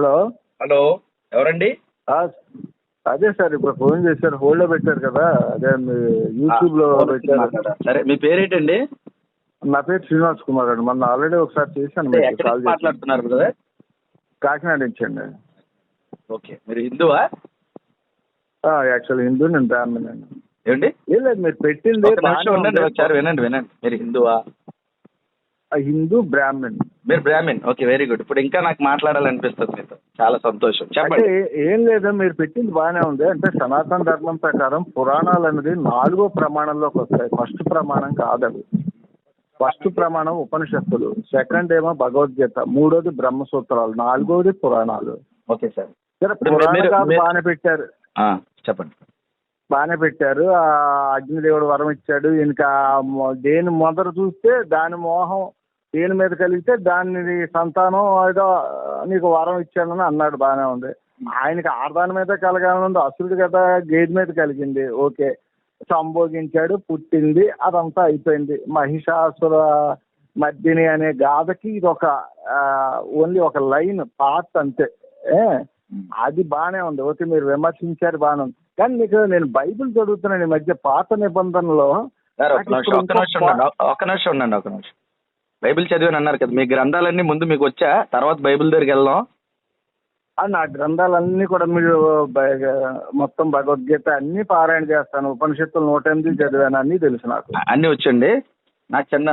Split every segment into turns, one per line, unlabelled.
Hello.
Hello ఎవరండి?
అదే sir ఇప్పుడు ఫోన్ చేశారు హోల్డ్లో పెట్టారు కదా అదే యూట్యూబ్లో పెట్టారు.
సరే మీ పేరేంటండి?
నా పేరు శ్రీనివాస్ కుమార్ అండి మొన్న ఆల్రెడీ ఒకసారి చేశాను
మాట్లాడుతున్నారు బ్రదర్?
కాకినాడ నుంచి అండి.
ఓకే మీరు హిందువా?
యాక్చువల్ హిందూ నేను బ్రాహ్మణ్ అండి.
ఏమండి?
లేదు మీరు పెట్టింది
ఒక నిమిషం ఉండండి వచ్చారు వినండి వినండి. మీరు హిందువా?
హిందూ బ్రాహ్మణ్.
మీరు బ్రాహ్మిన్ ఓకే వెరీ గుడ్ ఇప్పుడు ఇంకా నాకు మాట్లాడాలనిపిస్తుంది మీతో. చాలా సంతోషం.
అంటే
చెప్పండి
ఏం లేదు మీరు పెట్టింది బాగానే ఉంది. అంటే సనాతన ధర్మం ప్రకారం పురాణాలు అనేది నాలుగో ప్రమాణంలోకి వస్తాయి. ఫస్ట్ ప్రమాణం కాదు అవి ఫస్ట్ ప్రమాణం ఉపనిషత్తులు. సెకండ్ ఏమో భగవద్గీత. మూడోది బ్రహ్మసూత్రాలు. నాలుగోది పురాణాలు.
Okay sir.
బాగానే పెట్టారు.
చెప్పండి.
బాగానే పెట్టారు. ఆ అగ్నిదేవుడు వరం ఇచ్చాడు. ఇంకా దేని మొదట చూస్తే దాని మోహం దేని మీద కలిగితే దాని సంతానం ఏదో నీకు వరం ఇచ్చానని అన్నాడు బాగానే ఉంది. ఆయనకి ఆర్దాని మీద కలగాలని ఉంది అసురుడు కదా గేదె మీద కలిగింది. ఓకే. సంభోగించాడు పుట్టింది అదంతా అయిపోయింది. మహిషాసుర మర్దిని అనే గాథకి ఇది ఒక ఓన్లీ ఒక లైన్ పార్ట్ అంతే. అది బాగానే ఉంది. ఓకే మీరు విమర్శించారు బాగానే ఉంది. కానీ మీకు నేను బైబిల్ చదువుతున్నాను ఈ మధ్య పాత నిబంధనలో.
ఒక ఒక్క ఉండండి ఒక్క నిమిషం ఉండండి ఒక నిమిషం. బైబిల్ చదివాను అన్నారు కదా. మీ గ్రంథాలన్నీ ముందు మీకు వచ్చా? తర్వాత బైబిల్ దగ్గరికి వెళ్దాం.
నా గ్రంథాలన్నీ కూడా మీరు మొత్తం భగవద్గీత అన్ని పారాయణ చేస్తాను. ఉపనిషత్తులు నూట ఎనిమిది చదివాను. అన్ని తెలుసు నాకు.
అన్నీ వచ్చండి. నాకు చిన్న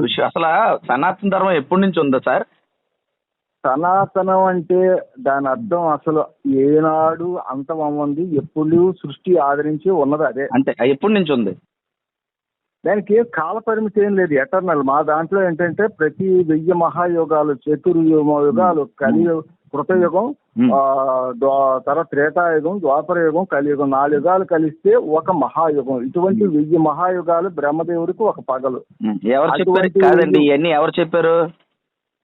విషయం. అసలు సనాతన ధర్మం ఎప్పటి నుంచి ఉందా సార్?
సనాతనం అంటే దాని అర్థం అసలు ఏనాడు అంతమవ్వంది ఎప్పుడు సృష్టి ఆదరించి ఉన్నది అదే.
అంటే ఎప్పటి నుంచి ఉంది?
దానికి ఏం కాల పరిమితి ఏం లేదు ఎటర్నల్ మా దాంట్లో ఏంటంటే ప్రతి వెయ్యి మహాయుగాలు చతుర్యుగ యుగాలు కలి కృతయుగం తర్వాత త్రేతాయుగం ద్వాపర యుగం కలియుగం నాలుగు యుగాలు కలిస్తే ఒక మహాయుగం. ఇటువంటి వెయ్యి మహాయుగాలు బ్రహ్మదేవుడికి ఒక పగలు.
ఎవరు చెప్పారు? కాదండి ఇవన్నీ ఎవరు చెప్పారు?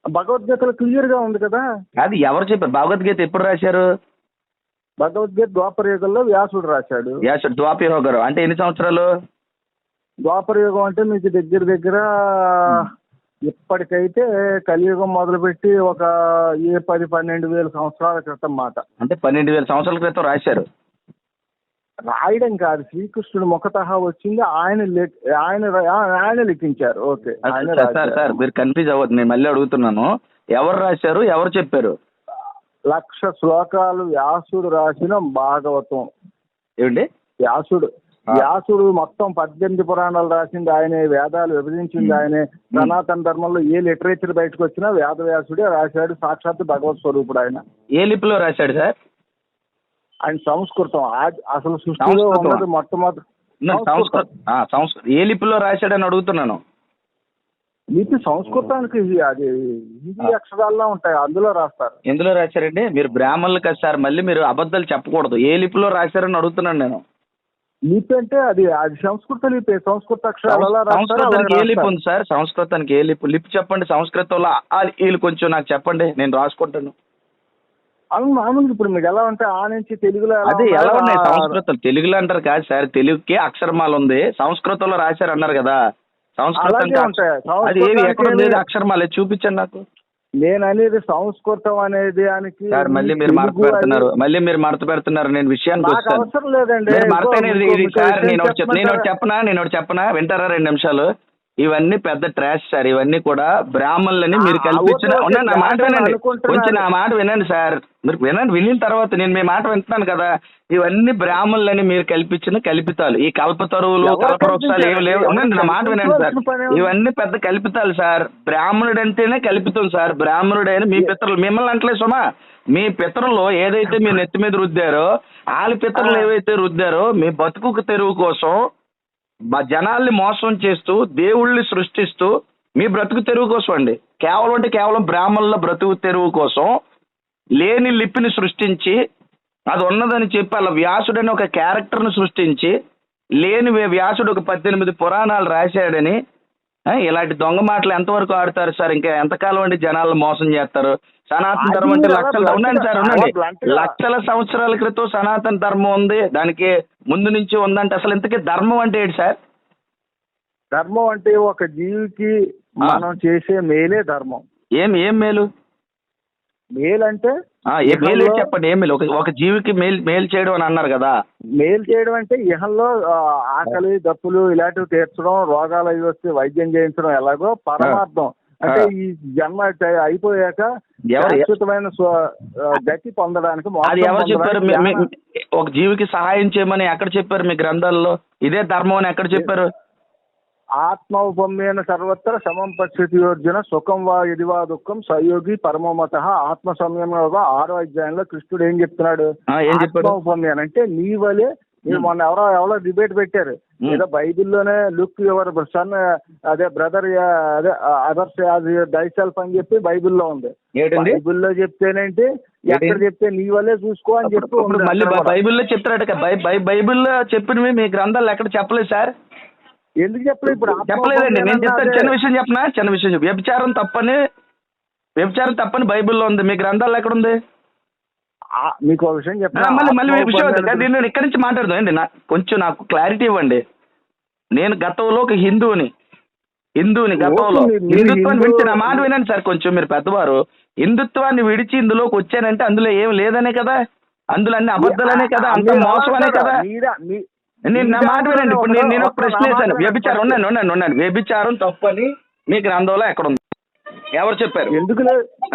భగవద్గీతలో క్లియర్గా ఉంది కదా.
కాదు ఎవరు చెప్పారు? భగవద్గీత ఎప్పుడు రాశారు?
భగవద్గీత ద్వాపర యుగంలో వ్యాసుడు రాశాడు.
యాస్ ద్వాపయోగ గారు అంటే ఎన్ని సంవత్సరాలు?
ద్వాపర యుగం అంటే మీకు దగ్గర దగ్గర ఇప్పటికైతే కలియుగం మొదలుపెట్టి ఒక ఏ పది పన్నెండు వేల సంవత్సరాల క్రితం మాట.
అంటే పన్నెండు వేల సంవత్సరాల క్రితం రాశారు.
రాయడం కాదు శ్రీకృష్ణుడు ముఖతహా వచ్చింది ఆయన ఆయన ఆయన లిఖించారు. ఓకే
సార్ సార్ మీరు కన్ఫ్యూజ్ అవ్వద్దు నేను మళ్ళీ అడుగుతున్నాను. ఎవరు రాశారు ఎవరు చెప్పారు?
లక్ష శ్లోకాలు వ్యాసుడు రాసిన భాగవతం.
ఏమండి?
వ్యాసుడు. వ్యాసుడు మొత్తం పద్దెనిమిది పురాణాలు రాసింది ఆయనే వేదాలు విభజించింది ఆయనే. సనాతన ధర్మంలో ఏ లిటరేచర్ బయటకు వచ్చినా వేద వ్యాసుడే రాశాడు సాక్షాత్ భగవత్ స్వరూపుడు ఆయన.
ఏ లిపిలో రాశాడు సార్?
ఆయన సంస్కృతం. అసలు సృష్టిలో. ఉన్నది మొట్టమొదటి
సంస్కృతం. ఏ లిపిలో రాశాడని అడుగుతున్నాను.
లిపి సంస్కృతానికి అది హిందీ అక్షరాల్లో ఉంటాయి అందులో రాస్తారు.
ఎందులో రాశారండి? మీరు బ్రాహ్మణులు కదా సార్ మళ్ళీ మీరు అబద్ధాలు చెప్పకూడదు. ఏ లిపిలో రాశారని అడుగుతున్నాను నేను.
లిపి అంటే అది అది సంస్కృత లిపి సంస్కృత అక్షరాలు
సంస్కృతానికి ఏ లిపి. ఉంది సార్? సంస్కృతానికి ఏ లిపి? లిపి చెప్పండి సంస్కృతంలో వీళ్ళు కొంచెం నాకు చెప్పండి నేను రాసుకుంటాను.
అవును మామూలుగా ఇప్పుడు మీకు ఎలా ఉంటే ఆ నుంచి తెలుగులో
అదే ఎలా
ఉన్నాయో?
సంస్కృతం తెలుగులో అంటారు కాదు సార్ తెలుగుకి అక్షరమాల ఉంది. సంస్కృతంలో రాశారు అన్నారు కదా సంస్కృతం. అది ఏవి ఎక్కడ ఉంది అక్షరమాల చూపించండి నాకు.
నేను అనేది సంస్కృతం అనేది దానికి
సార్ మళ్ళీ మీరు మడత
తెలుగు
పెడుతున్నారు. మళ్ళీ మీరు మడత పెడుతున్నారు. నేను విషయానికి
నాకు
వస్తాను.
అవసరం లేదండి.
మడత అనేది ఇది సార్ నేను ఒకటి చెప్- నేను ఒకటి
చెప్పమంటారా?
చెప్పనా? నేను ఒకటి చెప్పనా? వింటారా రెండు నిమిషాలు? ఇవన్నీ పెద్ద ట్రాష్ సార్ ఇవన్నీ కూడా బ్రాహ్మణులని మీరు కల్పించిన నా మాట వినండి. కొంచెం నా మాట వినండి సార్ మీరు వినండి వినిన తర్వాత నేను మీ మాట వింటున్నాను కదా. ఇవన్నీ బ్రాహ్మణులని మీరు కల్పించిన కల్పితాలు. ఈ కల్పతరువులు కల్పవృక్షాలు ఏమి లేవు. నా మాట వినండి సార్. ఇవన్నీ పెద్ద కల్పితాలు సార్ బ్రాహ్మణుడు అంటేనే కల్పితం సార్ బ్రాహ్మణుడైన మీ పితరులు. మిమ్మల్ని అంటలే సుమా. మీ పితరులు ఏదైతే మీ నెత్తి మీద రుద్దారో వాళ్ళ పితరులు. ఏవైతే రుద్దారో మీ బతుకు తెరువు కోసం జనాల్ని మోసం చేస్తూ దేవుళ్ళని సృష్టిస్తూ మీ బ్రతుకు తెరువు కోసం అండి. కేవలం అంటే కేవలం బ్రాహ్మణుల బ్రతుకు తెరువు కోసం లేని లిపిని సృష్టించి అది ఉన్నదని చెప్పి అలా వ్యాసుడని ఒక క్యారెక్టర్ను సృష్టించి లేని వ్యాసుడు ఒక పద్దెనిమిది పురాణాలు రాశాడని ఇలాంటి దొంగ మాటలు ఎంతవరకు ఆడతారు సార్? ఇంకా ఎంతకాలం అండి జనాలను మోసం చేస్తారు? సనాతన ధర్మం అంటే లక్షల ఉండండి సార్ ఉండండి. లక్షల సంవత్సరాల క్రితం సనాతన ధర్మం ఉంది. దానికి ముందు నుంచి ఉందంటే అసలు ఇంతకీ ధర్మం అంటే ఏంటి సార్?
ధర్మం అంటే ఒక జీవికి. మనం చేసే మేలే ధర్మం.
ఏం ఏం మేలు?
మేలు అంటే
ఆ, ఏ మేలు చెప్పండి ఏం మేలు? ఒక జీవికి మేలు మేలు చేయడం అని అన్నారు కదా.
మేలు చేయడం అంటే ఇహంలో ఆకలి దప్పులు ఇలాంటివి తీర్చడం రోగాలు అవి వస్తే వైద్యం చేయించడం ఎలాగో పరమార్థం. అంటే. ఈ జన్మ అయిపోయాక శాశ్వతమైన గతి పొందడానికి
అది ఎవరు చెప్పారు? ఒక జీవికి సహాయం చేయమని ఎక్కడ చెప్పారు మీ గ్రంథాల్లో? ఇదే ధర్మం అని ఎక్కడ చెప్పారు?
ఆత్మౌపమ్యేన సర్వత్ర సమం పశ్యతి అర్జున సుఖం వా ఇది వా దుఃఖం సయోగి పరమమత ఆత్మ సంయమయోగ ఆరో అధ్యాయంలో కృష్ణుడు ఏం చెప్తున్నాడు? ఆత్మౌపమ్యాన్ అంటే నీ వలే మొన్న ఎవరో ఎవరో డిబేట్ పెట్టారు. ఏదో బైబిల్లోనే లుక్ యువర్ సన్ అదే బ్రదర్ అదే అదర్స్ దైసెల్ఫ్ అని చెప్పి బైబిల్లో ఉంది. బైబిల్లో చెప్తేనేంటి? ఎక్కడ చెప్తే నీ వల్లే చూసుకో అని చెప్పి
మళ్ళీ. బైబిల్లో చెప్తారట బై బై- బైబిల్లో చెప్పినవి మీ గ్రంథాలు ఎక్కడ చెప్పలేదు సార్?
ఎందుకు చెప్పలేదు ఇప్పుడు?
చెప్పలేదండి నేను చెప్తాను చిన్న విషయం చెప్పనా? చిన్న విషయం చెప్పు. వ్యభిచారం తప్పని వ్యభిచారం తప్పని బైబిల్లో ఉంది. మీ గ్రంథాలు ఎక్కడ ఉంది?
మీకు ఒక విషయం
మళ్ళీ మళ్ళీ విషయం. నేను ఇక్కడి నుంచి మాట్లాడదాం. అండి కొంచెం నాకు క్లారిటీ ఇవ్వండి. నేను గతంలో ఒక హిందువుని హిందువుని గతంలో హిందుత్వాన్ని
హిందూ-
విడిచి నా మాట వినండి సార్ కొంచెం మీరు పెద్దవారు. హిందుత్వాన్ని విడిచి ఇందులోకి వచ్చానంటే అందులో ఏం లేదనే కదా? అందులో అన్ని అబద్ధాలనే కదా? అంత
మీరు
మోసం అనే
అలా
కదా నేను నా మాట వినండి. ఇప్పుడు నేను నేను ప్రశ్న వేశాను. వ్యభిచారం. ఉన్నాను ఉన్నాను ఉన్నాను వ్యభిచారం తప్పని మీ గ్రంథంలో ఎక్కడ ఉంది ఎవరు చెప్పారు?
ఎందుకు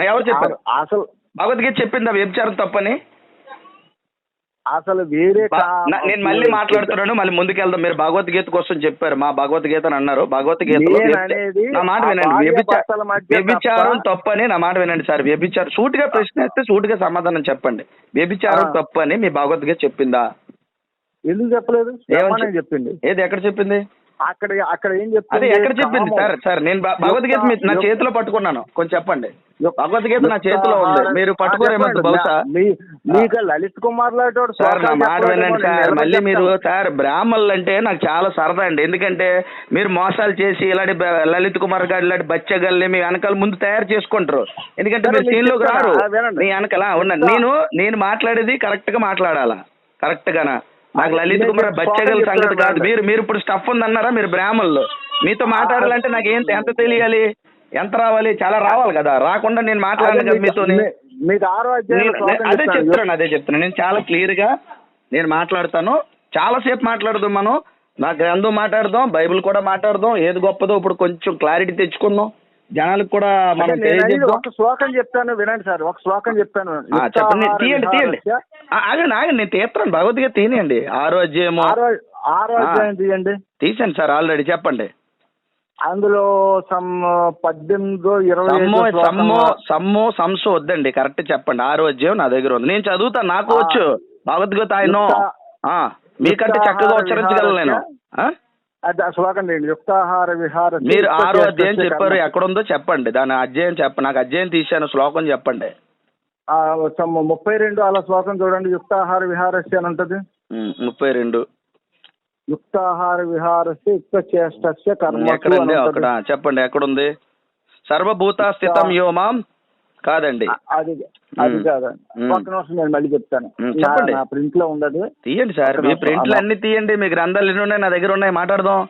ఎవరు చెప్పారు?
అసలు
భగవద్గీత చెప్పిందా వ్యభిచారం తప్పని?
అసలు వేరే
నేను మళ్ళీ మాట్లాడుతున్నాను మళ్ళీ ముందుకెళ్దాం. మీరు భగవద్గీత కోసం చెప్పారు మా భగవద్గీత అని అన్నారు.
అనేది
నా మాట వినండి. వ్యభిచారం
తప్ప-
తప్పని నా మాట వినండి సార్. వ్యభిచారం సూటిగా ప్రశ్న వేస్తే సూటిగా సమాధానం చెప్పండి. వ్యభిచారం. తప్పని మీ భగవద్గీత చెప్పిందా?
ఎందుకు చెప్పలేదు? చెప్పింది.
ఏది ఎక్కడ చెప్పింది?
అక్కడ అక్కడ ఏం చెప్తుంది
ఎక్కడ చెప్పింది. సార్ సార్ నేను భగవద్గీత మీ- నా చేతిలో పట్టుకున్నాను. కొంచెం చెప్పండి. భగవద్గీత నా చేతిలో ఉంది. మీరు పట్టుకోరేమో. బహుశా.
మీకు లలిత్ కుమార్ లాంటి
సార్ నా మాట వినండి సార్. మళ్ళీ మీరు సార్ బ్రాహ్మణులు అంటే నాకు చాలా సరదా అండి. ఎందుకంటే మీరు మోసాలు చేసి ఇలాంటి లలిత్ కుమార్ గారు ఇలాంటి బచ్చగల్ని మీ వెనకాల ముందు తయారు చేసుకుంటారు. ఎందుకంటే మీరు
మీకు
సీన్లోకి
చెప్తాను.
రారు. మీ వెనకాల ఉన్నాను నేను నేను మాట్లాడేది కరెక్ట్గా మాట్లాడాలా? కరెక్ట్
అది
లలిత్ కుమార్ బచ్చగల్ సంగతి కాదు. మీరు మీరు ఇప్పుడు స్టఫ్ ఉందన్నారా? మీరు బ్రాహ్మణులు. మీతో మాట్లాడాలంటే నాకు ఏంటి? ఎంత తెలియాలి? ఎంత రావాలి? చాలా రావాలి కదా. రాకుండా నేను మాట్లాడాను కదా
మీకు శ్లోకం
అదే
చెప్తాను.
చెప్తున్నాను అదే చెప్తున్నాను. నేను చాలా క్లియర్గా నేను మాట్లాడతాను. చాలాసేపు మాట్లాడదాం మనం. నా గ్రంథం మాట్లాడదాం? బైబిల్ కూడా మాట్లాడదాం. ఏది గొప్పదో ఇప్పుడు కొంచెం క్లారిటీ తెచ్చుకుందాం. జనాలకు కూడా మనం
ఒక శ్లోకం చెప్తాను వినండి సార్ ఒక శ్లోకం చెప్తాను.
ఆ, చెప్పండి తీయండి తీయండి. ఆ, ఆగండి ఆగండి నేను తీస్తాను భగవద్గీత తీయండి. ఆరో
ఆరో
ఆ.
అధ్యాయం తీయండి.
తీసాను సార్ ఆల్రెడీ చెప్పండి.
అందులో సమ్ పద్దెనిమిదో ఇరవై
సమ్మో సమ్మో సమ్మో సంసో వద్దండి కరెక్ట్ చెప్పండి. ఆరో అధ్యాయం నా దగ్గర ఉంది. నేను చదువుతాను నాకు
ఆ.
వచ్చు. భగవద్గీత ఆయన. మీకంటే చక్కగా ఉచ్చరించగలను నేను. ఆ?
ఆ? శ్లోకం యుక్తాహార విహార
మీరు ఆరో అధ్యాయం చెప్పారు ఎక్కడుందో చెప్పండి దాని అధ్యాయం చెప్ప నాకు అధ్యాయం తీశాను శ్లోకం చెప్పండి.
ముప్పై రెండు అలా శ్లోకం చూడండి యుక్తాహార విహారస్య అని ఉంటది.
ముప్పై రెండు.
యుక్తాహార విహారస్య యుక్త చేష్టస్య కర్మ
ఎక్కడండి? అక్కడ చెప్పండి ఎక్కడుంది? సర్వభూత స్థితం యోమాం కాదండి
అది అది. కాదండి
మ్మ్.
ఒక్క నిమిషం నేను మళ్ళీ చెప్తాను
చెప్పండి.
నా ప్రింట్లో ఉండదు
తీయండి సార్ మీ. ప్రింట్లు. అన్ని తీయండి మీ గ్రంథాలు ఎన్ని ఉన్నాయి నా దగ్గర ఉన్నాయి మాట్లాడదాం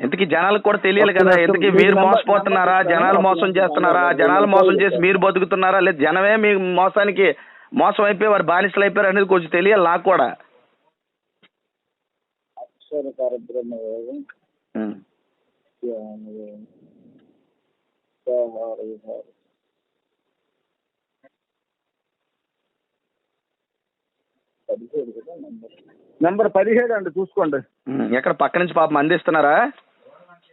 ఇంతకీ జనాలకు కూడా తెలియాలి కదా. ఇంతకీ మీరు మోసపోతున్నారా జనాలు. మోసం చేస్తున్నారా జనాలు మోసం చేసి. మీరు బతుకుతున్నారా లేదు జనమే మీ మోసానికి మోసం అయిపోయి వారు బానిసలు అయిపోయారు అనేది కొంచెం తెలియాలి నాకు కూడా
అక్షర పరబ్రహ్మ యోగం
ఉమ్.
ధ్యాన యోగం, యుక్తాహార విహార. పదిహేడు కదా నంబర్ నంబర్ పదిహేడు అండి చూసుకోండి.
ఎక్కడ పక్క నుంచి పాపం అందిస్తున్నారా?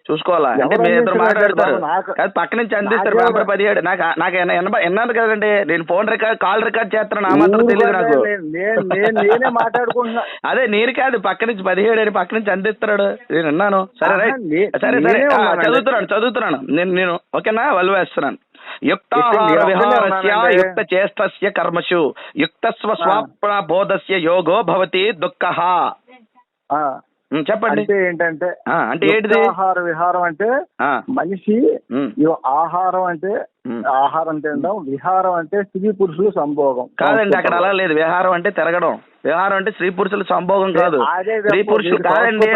చూసుకోవాలా? అంటే మీ ఇద్దరు మాట్లాడతారు. కాదు పక్క నుంచి అందిస్తారు పేపర్ పదిహేడు. నాకు నాకు ఎన్నాను కదండి? నేను ఫోన్ రికార్డ్ కాల్ రికార్డ్ చేస్తాను నా మాత్రం తెలియదు నాకు.
నేను- నేను- నేను- నేనే మాట్లాడుకుంటున్నా.
అదే నేను కాదు పక్క నుంచి పదిహేడు అని పక్క నుంచి అందిస్తున్నాడు. నేను విన్నాను. సరే రైట్. సరే సరే. చదువుతున్నాను చదువుతున్నాను. నేను నేను ఓకేనా? వల్లు వేస్తున్నాను. యుక్తాహార
ఇప్పుడు నేను
విహారస్య
ఉన్నానండి.
యుక్త చేష్టస్య కర్మషు. యుక్త స్వస్వాప్న బోధస్య యోగో భవతి దుఃఖ. చెప్పండి.
అంటే ఏంటంటే
అంటే ఏంటిది?
ఆహార విహారం అంటే మనిషి ఆహారం అంటే. ఆహారం తినడం విహారం అంటే స్త్రీ పురుషులు సంభోగం.
కాదండి అక్కడ అలా లేదు. విహారం అంటే తిరగడం. విహారం అంటే స్త్రీ పురుషుల సంభోగం కాదు. స్త్రీ పురుషులు కాదండి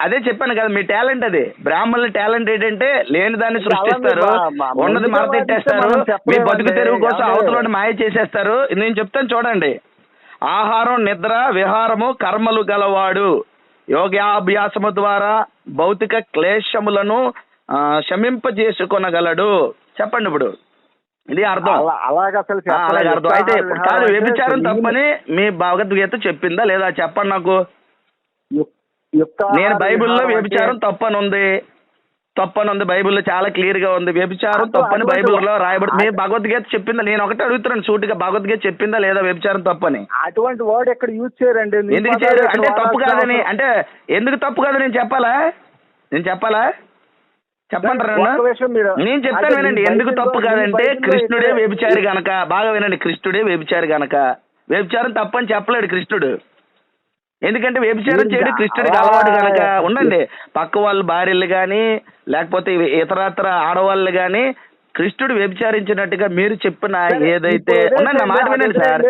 అదే చెప్పాను కదా మీ టాలెంట్ అది. బ్రాహ్మణుల టాలెంట్ ఏంటంటే లేని దాన్ని సృష్టిస్తారు ఉన్నది మరతెట్టేస్తారు మీ. బతుకు తెరువు కోసం
అదే.
అవతల మాయ చేసేస్తారు. నేను చెప్తాను చూడండి. ఆహారం నిద్ర విహారము కర్మలు గలవాడు. యోగాభ్యాసము ద్వారా భౌతిక క్లేశములను ఆ, శమింపజేసుకొనగలడు. చెప్పండి ఇప్పుడు. ఇది అర్థం.
అలా- అలాగ అసలు.
అర్థం. అయితే కాదు వ్యభిచారం తప్పని మీ భగవద్గీత చెప్పిందా లేదా? చెప్పండి నాకు. నేను బైబిల్లో వ్యభిచారం
అంటే-
తప్పని ఉంది తప్పని ఉంది బైబిల్లో చాలా క్లియర్గా ఉంది. వ్యభిచారం తప్పని బైబిల్లో రాయబడి మీ భగవద్గీత చెప్పిందా? నేను ఒకటే అడుగుతున్నాను సూటిగా భగవద్గీత చెప్పిందా లేదా వ్యభిచారం తప్పని?
అటువంటి వర్డ్ ఎక్కడ యూజ్ చేయరండి.
ఎందుకు చేయరు? అంటే తప్పు కాదని అంటే ఎందుకు తప్పు కాదు నేను చెప్పాలా? నేను చెప్పాలా? చెప్పంటారా
మీరు-
నేను చెప్తాను వినండి. ఎందుకు తప్పు కాదంటే కృష్ణుడే వ్యభిచారి గనక. బాగా వినండి. కృష్ణుడే వ్యభిచారి గనక. వ్యభిచారం తప్పని చెప్పలేడు కృష్ణుడు. ఎందుకంటే వ్యభిచారం చేయడం కృష్ణుడికి
అలా-
అలవాటు గనక ఉండండి. పక్క వాళ్ళ భార్యలు గాని లేకపోతే ఇతరత్ర ఆడవాళ్ళు గాని కృష్ణుడు వ్యభిచారించినట్టుగా మీరు చెప్పిన ఏదైతే ఉండండి మాట వినండి సార్.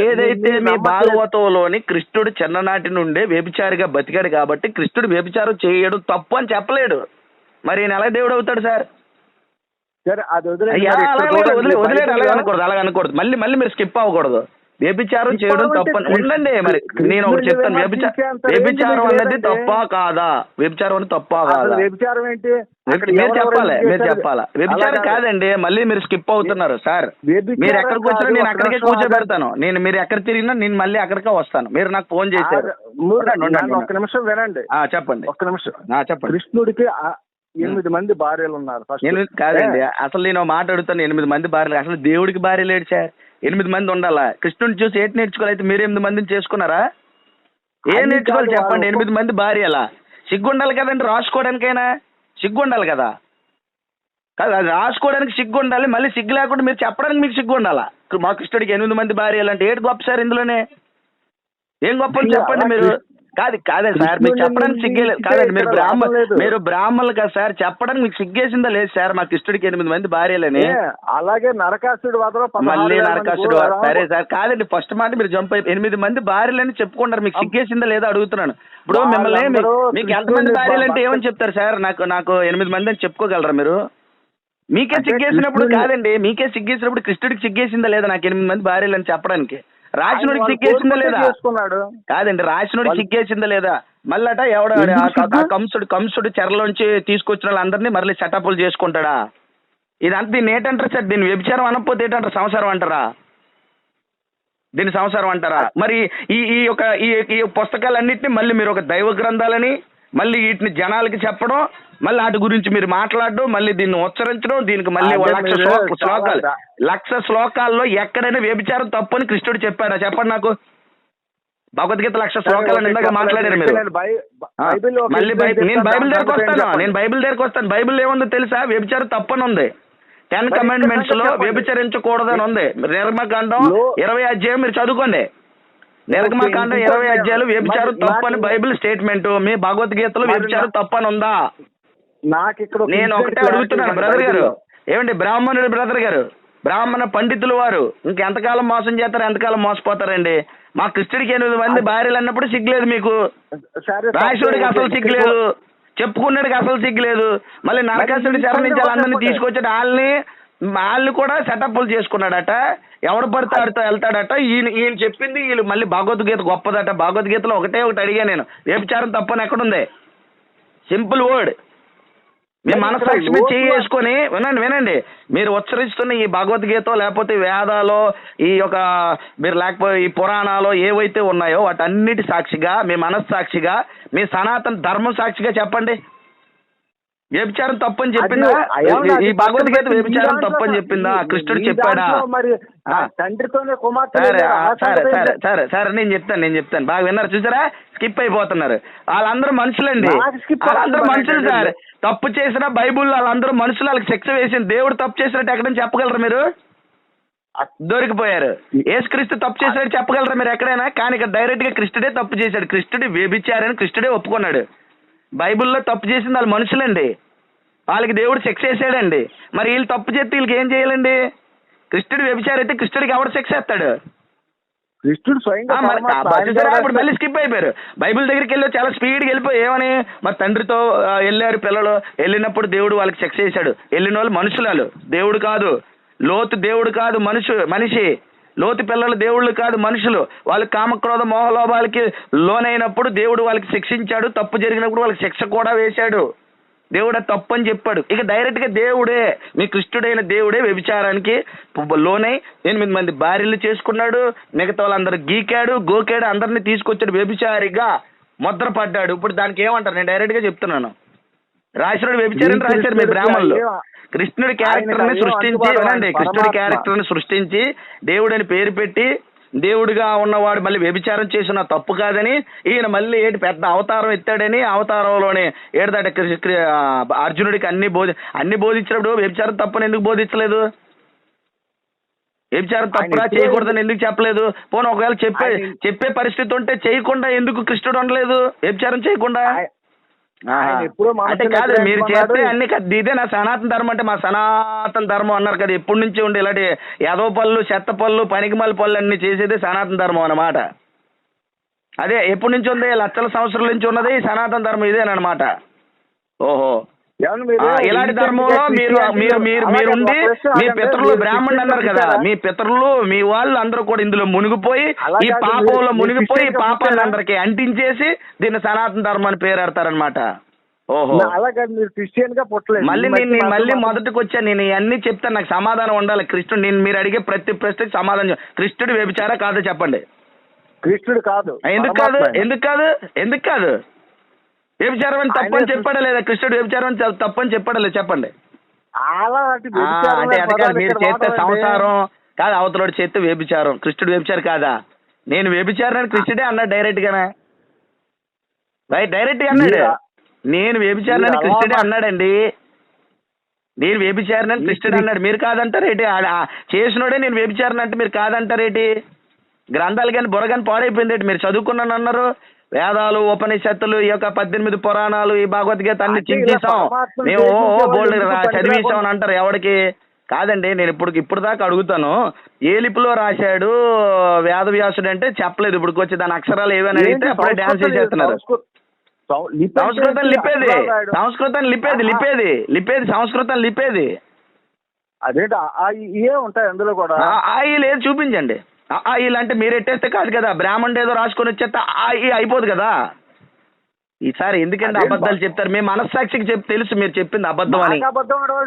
ఏదైతే మీ. భాగవతంలోని కృష్ణుడు చిన్ననాటి నుండే వ్యభిచారిగా బతికాడు కాబట్టి కృష్ణుడు వ్యభిచారం చేయడం తప్పు అని చెప్పలేడు. మరి ఈయన ఎలా దేవుడు అవుతాడు సార్?
ఇక్కడ
అలాగే అనకూడదు అలాగే అనకూడదు. మళ్ళీ మళ్ళీ మీరు స్కిప్ అవ్వకూడదు. వ్యభిచారం చేయడం తప్పని
అవ్వంటే
ఉండండి మరి నేను ఒకటి చెప్తాను. వ్యభిచారం అన్నది
లేదండి.
తప్పా కాదా? వ్యభిచారం అనేది తప్పా కాదా?
వ్యభిచారం ఏంటి?
మీరు చెప్పాలి మీరు? చెప్పాలా. వ్యభిచారం. కాదండి మళ్ళీ మీరు స్కిప్ అవుతున్నారు సార్. మీరు ఎక్కడికి వచ్చినా నేను
ఒక
అక్కడికే కూర్చోబెడతాను. నేను మీరు ఎక్కడ తిరిగినా నేను మళ్ళీ అక్కడికే వస్తాను. మీరు నాకు ఫోన్ చేశారు.
ఒక్క
ఉండండి.
నిమిషం వినండి.
చెప్పండి.
ఒక్క నిమిషం.
చెప్పండి.
కృష్ణుడికి ఎనిమిది మంది భార్యలు ఉన్నారు.
కాదండి అసలు నేను ఒక మాట అడుగుతాను. ఎనిమిది మంది భార్యలు అసలు దేవుడికి భార్య లేడు సార్? ఎనిమిది మంది ఉండాలా? కృష్ణుడిని చూసి ఏంటి నేర్చుకోవాలి? అయితే మీరు ఎనిమిది మందిని చేసుకున్నారా? ఏం నేర్చుకోవాలి చెప్పండి. ఎనిమిది మంది భార్యలా? సిగ్గుండాలి కదండి రాసుకోవడానికైనా? సిగ్గుండాలి కదా? కాదు అది రాసుకోవడానికి సిగ్గు ఉండాలి మళ్ళీ సిగ్గు లేకుండా మీరు చెప్పడానికి మీకు సిగ్గు ఉండాలా మా కృష్ణుడికి ఎనిమిది మంది భార్యలు అంటే ఏంటి గొప్ప సార్ ఇందులోనే? ఏం గొప్ప చెప్పండి
అలా
మీరు కాదు కాదే సార్ మీకు
కృష్ణుడిని
చెప్పడానికి సిగ్గేలేదు కాదండి మీరు బ్రాహ్మణ. మీరు బ్రాహ్మణులు కదా సార్ చెప్పడానికి మీకు సిగ్గేసిందా లేదు సార్ మా కృష్ణుడికి ఎనిమిది మంది భార్యలని.
అలాగే నరకాసుడు
మళ్ళీ నరకాసుడు సరే సార్ కాదండి ఫస్ట్ మాట మీరు జంప్ అయిపోయి ఎనిమిది మంది భార్యలని చెప్పుకుంటారు మీకు సిగ్గేసిందా లేదా అడుగుతున్నాను. ఇప్పుడు మిమ్మల్ని మీకు ఎంతమంది భార్యలు అంటే ఏమని చెప్తారు సార్? నాకు నాకు ఎనిమిది మంది అని చెప్పుకోగలరా మీరు? మీకే సిగ్గేసినప్పుడు కాదండి మీకే సిగ్గేసినప్పుడు కృష్ణుడికి సిగ్గేసిందా లేదా నాకు ఎనిమిది మంది భార్యలు అని చెప్పడానికి? రాసినుడికి సిగ్గేసిందా లేదా? కాదండి రాసినుడికి సిగ్గేసిందా లేదా? మళ్ళట ఎవడ కంసుడు కంసుడు చెరలోంచి తీసుకొచ్చిన వాళ్ళందరినీ మళ్ళీ సెటప్లు చేసుకుంటాడా? ఇదంతా దీన్ని ఏంటంటారు సార్? దీన్ని వ్యభిచారం అనకపోతే ఏంటంటారు? సంసారం అంటారా? దీన్ని సంసారం అంటారా? మరి ఈ ఈ యొక్క ఈ పుస్తకాలన్నింటినీ మళ్ళీ మీరు ఒక దైవ గ్రంథాలని మళ్ళీ వీటిని జనాలకి చెప్పడం మళ్ళీ వాటి గురించి మీరు మాట్లాడడం మళ్ళీ దీన్ని ఉచ్చరించడం దీనికి మళ్ళీ లక్ష శ్లోకాలు. లక్ష శ్లోకాల్లో ఎక్కడైనా వ్యభిచారం తప్పు అని కృష్ణుడు చెప్పాడా? చెప్పండి నాకు. భగవద్గీత లక్ష శ్లోకాలను ఇందాక మాట్లాడారు మీరు. మళ్ళీ బైబిల్ నేను బైబిల్ దగ్గరకు వస్తాను. నేను బైబిల్ దగ్గరకు వస్తాను. బైబిల్ ఏముందో తెలుసా? వ్యభిచారం తప్పని ఉంది. టెన్
కమాండ్మెంట్స్లో.
వ్యభిచరించకూడదని ఉంది. నిర్మకాండం ఇరవై అధ్యాయం మీరు చదువుకోండి. నిర్గమకాండం
ఓకే,
ఇరవై అధ్యాయులు వ్యభిచారం
మరి
తప్పు అని
నాకు-
బైబిల్ స్టేట్మెంట్ మీ భగవద్గీతలో వ్యభిచారం
నా-
తప్పు అని ఉందా?
నాకు ఇక్కడ
నేను ఒకటే అడుగుతున్నాను బ్రదర్ గారు. ఏమండి బ్రాహ్మణుడు బ్రదర్ గారు? బ్రాహ్మణ పండితులు వారు. ఇంకెంతకాలం మోసం చేస్తారు ఎంతకాలం మోసపోతారండి? మా కృష్ణుడికి ఎనిమిది మంది భార్యలు అన్నప్పుడు సిగ్గులేదు మీకు.
సరే
రాయసుడికి అసలు సిగ్గులేదు. చెప్పుకున్నాడికి అసలు సిగ్గులేదు. మళ్ళీ నరకాసుడి
మరి
చెర నుంచి
చెప్పండి,
వాళ్ళందరినీ
చెప్పండి.
తీసుకొచ్చి వాళ్ళని వాళ్ళు కూడా సెటప్లు చేసుకున్నాడట. ఎవడు పడితే ఆడితో వెళ్తాడట. ఈయన ఈయన చెప్పింది వీళ్ళు మళ్ళీ భగవద్గీత గొప్పదట. భగవద్గీతలో ఒకటే ఒకటి అడిగా నేను. వ్యభిచారం తప్పని ఎక్కడుంది? Simple word. మీ మనస్సాక్షి వేసుకొని వినండి వినండి. మీరు ఉచ్చరిస్తున్న ఈ భగవద్గీత లేకపోతే వేదాలో ఈ యొక్క మీరు లేకపోతే ఈ పురాణాలు ఏవైతే ఉన్నాయో వాటన్నిటి సాక్షిగా మీ మనస్సాక్షిగా మీ సనాతన ధర్మం సాక్షిగా చెప్పండి. వ్యభిచారం తప్పని చెప్పిందా? ఈ భగవద్గీత వ్యభిచారం తప్పని చెప్పిందా? కృష్ణుడు చెప్పాడా.
తండ్రితోనే కుమార్తె
సరే సరే సరే? సరే నేను చెప్తాను నేను చెప్తాను. బాగా విన్నారు చూసారా? స్కిప్ అయిపోతున్నారు. వాళ్ళందరూ మనుషులండి. వాళ్ళందరూ మనుషులు? సార్. తప్పు చేసిన బైబుల్ వాళ్ళందరూ మనుషులు వాళ్ళకి శిక్ష వేసింది. దేవుడు తప్పు చేసినట్టు ఎక్కడని చెప్పగలరు మీరు? దొరికిపోయారు. ఏసుక్రీస్తు తప్పు చేశాడు చెప్పగలరా మీరు ఎక్కడైనా? కానీ ఇక్కడ డైరెక్ట్గా కృష్ణుడే తప్పు చేశాడు. కృష్ణుడి వ్యభిచారని కృష్ణుడే ఒప్పుకున్నాడు. బైబిల్లో తప్పు చేసింది వాళ్ళు మనుషులండి. వాళ్ళకి దేవుడు శిక్ష వేసాడండి. మరి వీళ్ళు తప్పు చేస్తే వీళ్ళకి ఏం చేయాలండి? కృష్ణుడు వ్యభిచారం అయితే కృష్ణుడికి ఎవడు శిక్ష వేస్తాడు?
కృష్ణుడు స్వయంగా
ఇప్పుడు మళ్ళీ స్కిప్ అయిపోయారు. బైబిల్ దగ్గరికి వెళ్ళి చాలా స్పీడ్గా వెళ్ళిపోయి ఏమని? మరి తండ్రితో వెళ్ళారు పిల్లలు. వెళ్ళినప్పుడు దేవుడు వాళ్ళకి శిక్ష చేశాడు వెళ్ళిన వాళ్ళు మనుషులాలు. దేవుడు కాదు. లోతు దేవుడు కాదు మనుషు మనిషి. లోతు పిల్లలు దేవుళ్ళు కాదు మనుషులు. వాళ్ళు కామక్రోధ మోహలోభాలకి లోనైనప్పుడు దేవుడు వాళ్ళకి శిక్షించాడు. తప్పు జరిగినప్పుడు వాళ్ళకి శిక్ష కూడా వేశాడు. దేవుడు అది తప్పు అని చెప్పాడు. ఇక డైరెక్ట్గా దేవుడే మీ కృష్ణుడైన దేవుడే వ్యభిచారానికి లోనై ఎనిమిది మంది భార్యలు చేసుకున్నాడు. మిగతా వాళ్ళందరూ గీకాడు గోకాడు అందరినీ తీసుకొచ్చాడు వ్యభిచారిగా ముద్ర పడ్డాడు ఇప్పుడు దానికి ఏమంటారు? నేను డైరెక్ట్గా చెప్తున్నాను. రాసినాడు వ్యభిచారం రాశారు మీ బ్రాహ్మణులు. కృష్ణుడి
క్యారెక్టర్ని
సృష్టించి వినండి కృష్ణుడి. క్యారెక్టర్ని సృష్టించి దేవుడని పేరు పెట్టి దేవుడిగా ఉన్నవాడు మళ్ళీ వ్యభిచారం చేసిన తప్పు కాదని ఈయన మళ్ళీ ఏంటి పెద్ద అవతారం ఎత్తాడని అవతారంలోనే ఆ, అర్జునుడికి అన్ని బోధి అన్ని బోధించినప్పుడు వ్యభిచారం తప్పని ఎందుకు బోధించలేదు? వ్యభిచారం తప్పురా
ఎప్పుడూ-
చేయకూడదని ఎందుకు చెప్పలేదు? పోనీ ఒకవేళ చెప్పే చెప్పే పరిస్థితి ఉంటే చేయకుండా ఎందుకు కృష్ణుడు ఉండలేదు? వ్యభిచారం చేయకుండా?
ఎప్పుడూ
అంటే కాదు మీరు. చేస్తే అన్ని ఇదే నా సనాతన ధర్మం అంటే మా సనాతన ధర్మం అన్నారు కదా ఎప్పటి నుంచి ఉండి ఇలాంటి యాదవ పళ్ళు చెత్త పళ్ళు పనికిమాల పళ్ళు అన్ని చేసేది సనాతన ధర్మం అన్నమాట. అదే ఎప్పటి నుంచి ఉంది? లక్షల సంవత్సరాల నుంచి ఉన్నది సనాతన ధర్మం ఇదేనమాట ఓహో. ఇలాంటి ధర్మంలో మీరు మీరు మీరు మీరు ఉండి మీ పితరులు బ్రాహ్మణులు అన్నారు కదా మీ పితరులు మీ వాళ్ళు అందరూ కూడా ఇందులో మునిగిపోయి ఈ పాపంలో మునిగిపోయి పాపాన్ని
క్రిస్టియన్
అందరికి అంటించేసి దీన్ని సనాతన ధర్మం అని పేరెడతారనమాట ఓహో.
అలాగే మీరు క్రిస్టియన్గా పుట్టలేదు.
మళ్ళీ నేను మళ్ళీ మొదటికి వచ్చాను నేను ఇవన్నీ చెప్తాను నాకు సమాధానం ఉండాలి. కృష్ణుడు నేను మీరు అడిగే ప్రతి ప్రశ్నకి సమాధానం కృష్ణుడు వ్యభిచారా కాదో చెప్పండి.
కృష్ణుడు కాదు
ఎందుకు కాదు. ఎందుకు కాదు? ఎందుకు కాదు? వ్యభిచారం అని తప్పని చెప్పాడా లేదా కృష్ణుడు వ్యభిచారం అని తప్పని చెప్పాడా లేదా చెప్పండి అంటే అది కాదు
పదాలు
మీరు చేస్తే. సంసారం కాదు అవతలోడు చేస్తే వ్యభిచారం. కృష్ణుడు వ్యభిచారం కాదా? నేను వ్యభిచారం అని కృష్ణుడే అన్నాడు డైరెక్ట్ గానే. రైట్ డైరెక్ట్గా అన్నాడు? నేను వ్యభిచారం అని
మీరు
కృష్ణుడే అన్నాడండి. నేను వ్యభిచారణ అని కృష్ణుడు అన్నాడు. మీరు కాదంటారేటి చేసినోడే నేను వ్యభిచారణ అంటే మీరు కాదంటారేటి గ్రంథాలు కానీ బుర్ర కానీ పాడైపోయింది మీరు చదువుకున్నాను అన్నారు వేదాలు ఉపనిషత్తులు ఈ యొక్క పద్దెనిమిది పురాణాలు ఈ భగవద్గీత అన్ని చించేసాం
పరమాత్మను
మేము బోల్డ్
వాళ్ళు ఎందుకు
చదివేసాం అని అంటారు ఎవరికి కాదండి నేను ఇప్పుడు ఇప్పుడు దాకా అడుగుతాను. ఏ లిపిలో రాశాడు వేదవ్యాసుడు అంటే చెప్పలేదు. ఇప్పుడు వచ్చి దాని అక్షరాలు ఏవని అడిగితే అప్పుడే డ్యాన్స్
సంస్కృతం
చేసేస్తున్నారు
సంస్కృ- సం- లిపి
సంస్కృతం లిపేది. సంస్కృతం లిపేది. లిపేది లిపేది సంస్కృతం లిపేది.
ఇవే ఉంటాయి అందులో కూడా.
ఆ లేదు చూపించండి. ఈలు అంటే మీరు ఎట్టేస్తే కాదు కదా. బ్రాహ్మణుడు ఏదో రాసుకొని వచ్చేస్తే ఆ ఈ అయిపోదు కదా. ఈసారి ఎందుకంటే అబద్ధాలు చెప్తారు? మీ మనస్సాక్షికి చెప్ తెలుసు మీరు చెప్పింది అబద్ధం అని.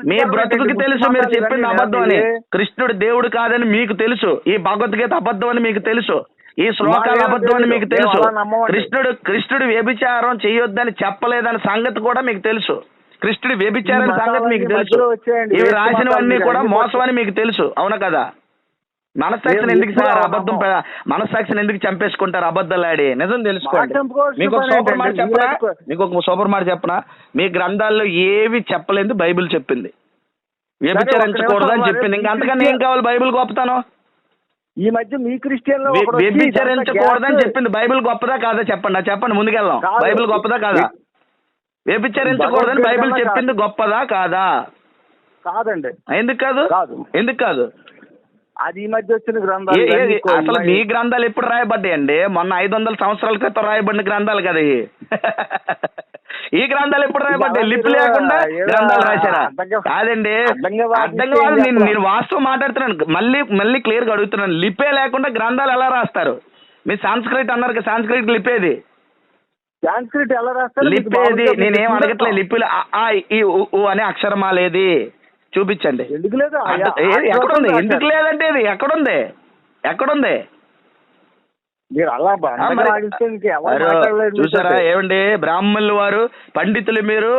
మీ బ్రతుకుకి. తెలుసు మీరు చెప్పింది అబద్ధం అని. కృష్ణుడు దేవుడు కాదని మీకు తెలుసు. ఈ భగవద్గీత అబద్ధం అని మీకు తెలుసు. ఈ శ్లోకాలు అబద్ధం అని. మీకు తెలుసు. కృష్ణుడు కృష్ణుడు వ్యభిచారం చేయొద్దని చెప్పలేదని సంగతి కూడా మీకు తెలుసు. కృష్ణుడు వ్యభిచారం సంగతి మీకు తెలుసు. ఇవి రాసినవన్నీ కూడా మోసం అని మీకు తెలుసు. అవునా కదా? మనస్సాక్షిని ఎందుకు సార్ అబద్ధం మనస్సాక్షిని ఎందుకు చంపేసుకుంటారు అబద్ధాలు ఆడి నిజం తెలుసుకోండి. మీకు ఒక సూపర్ మాట? చెప్పనా? మీకు ఒక సూపర్ మాట చెప్పనా? మీ గ్రంథాల్లో ఏవి చెప్పలేదు బైబిల్ చెప్పింది. వ్యభిచరించకూడదు అని చెప్పింది. ఇంకా అంతకన్నా ఏం కావాలి బైబిల్ గొప్పతనం?
ఈ మధ్య మీ క్రిస్టియన్
వ్యభిచరించకూడదని చెప్పింది. బైబిల్ గొప్పదా కాదా చెప్పండి. చెప్పండి ముందుకెళ్దాం. బైబిల్ గొప్పదా కాదా? వ్యభిచరించకూడదని బైబిల్ చెప్పింది గొప్పదా కాదా?
కాదండి.
ఎందుకు కాదు. ఎందుకు కాదు?
అది ఈ మధ్య వచ్చిన గ్రంథాలు
అసలు మీ గ్రంథాలు ఎప్పుడు రాయబడ్డాయండి మొన్న ఐదు వందల సంవత్సరాల క్రితం రాయబడిన గ్రంథాలు కదా. ఈ గ్రంథాలు ఎప్పుడు రాయబడ్డాయి? లిపి లేకుండా గ్రంథాలు రాశారా? కాదండి.
అడ్డంగా
నేను. నేను వాస్తవం మాట్లాడుతున్నాను. మళ్ళీ మళ్ళీ క్లియర్గా అడుగుతున్నాను. లిపే లేకుండా గ్రంథాలు ఎలా రాస్తారు? మీ సాంస్క్రిట్ అన్నారు కదా సాంస్క్రిట్ లిపేది
సాంస్క్రిట్ ఎలా రాస్తారు?
లిపేది నేనేం అడగట్లేదు. లిపిలో ఈ అనే అక్షరమాలేది. చూపించండి
ఎందుకు లేదు?
ఎక్కడుంది. ఎందుకు లేదంటే ఇది ఎక్కడుంది ఎక్కడుంది
మీరు అలా
చూసారా. ఏమండి బ్రాహ్మణులు వారు పండితులు మీరు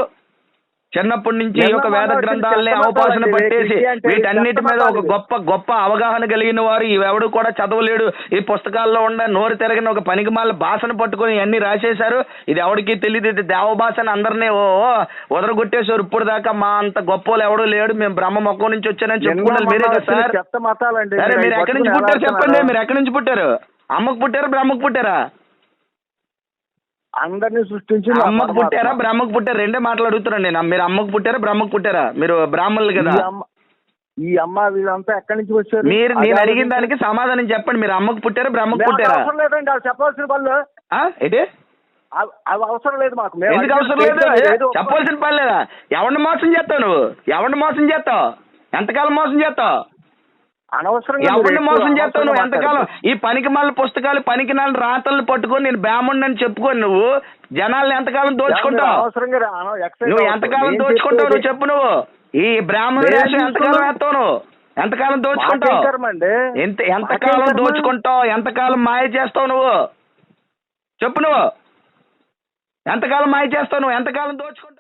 చిన్నప్పటి నుంచి ఈ యొక్క వేద గ్రంథాలని అవపాసన పట్టేసి వీటన్నిటి మీద ఒక. గొప్ప గొప్ప అవగాహన కలిగిన వారు ఎవడు కూడా చదవలేడు. ఈ పుస్తకాల్లో ఉండ నోరు తిరగని ఒక పనికి మాల భాషను పట్టుకొని అన్ని రాసేశారు. ఇది ఎవరికి తెలియదు ఇది దేవ భాష అని అందరినీ ఓ వదరగొట్టేశారు. ఇప్పుడు దాకా మా అంత గొప్పోళ్ళు ఎవడు లేడు. మేము బ్రహ్మ మొక్కం నుంచి వచ్చానని
నిన్న
చెప్పుకున్నది మీరే కదా సార్?
మీరు
ఎక్కడి నుంచి పుట్టారు చెప్పండి? మీరు ఎక్కడి నుంచి పుట్టారు? అమ్మకు పుట్టారా బ్రహ్మకు పుట్టారా?
అందరినీ సృష్టించి
అమ్మకు పుట్టారా బ్రహ్మకు పుట్టారా? రెండే మాటలు అడుగుతున్నాను నేను. మీరు అమ్మకు పుట్టారా బ్రహ్మకు పుట్టారా? మీరు బ్రాహ్మణులు కదా.
ఈ అమ్మ ఈ అమ్మ వీళ్ళంతా ఎక్కడి నుంచి వచ్చారు?
మీరు
అది
నేను అడిగిన దానికి సమాధానం చెప్పండి. మీరు అమ్మకు పుట్టారా బ్రహ్మకు
మాకు
పుట్టారా?
అవసరం లేదండి. అవి చెప్పాల్సిన వాళ్ళు
ఆ? ఏంటి?
అవి అవి అవసరం లేదు మాకు.
ఎందుకు అవసరం లేదు? చెప్పాల్సిన పని లేదా? ఎవరిని మోసం చేస్తావు నువ్వు? ఎవరిని మోసం చేస్తావు? ఎంతకాలం మోసం చేస్తావు?
అనవసరంగా
ఎవరిని మోసం చేస్తావు నువ్వు ఎంతకాలం. ఈ పనికి మాల పుస్తకాలు పనికి నాలుగు రాతలను పట్టుకొని నేను బ్రాహ్మణుని అని చెప్పుకొని నువ్వు జనాల్ని ఎంతకాలం దోచుకుంటావు నువ్వు. ఎంతకాలం దోచుకుంటావు నువ్వు చెప్పు నువ్వు ఈ బ్రాహ్మణ
నేను
వేషం ఎంతకాలం. వేస్తావు నువ్వు ఎంతకాలం దోచుకుంటావు? ఎంత ఎంతకాలం? దోచుకుంటావు ఎంతకాలం మాయ చేస్తావు నువ్వు చెప్పు నువ్వు ఎంతకాలం మాయ చేస్తావు నువ్వు ఎంతకాలం దోచుకుంటావు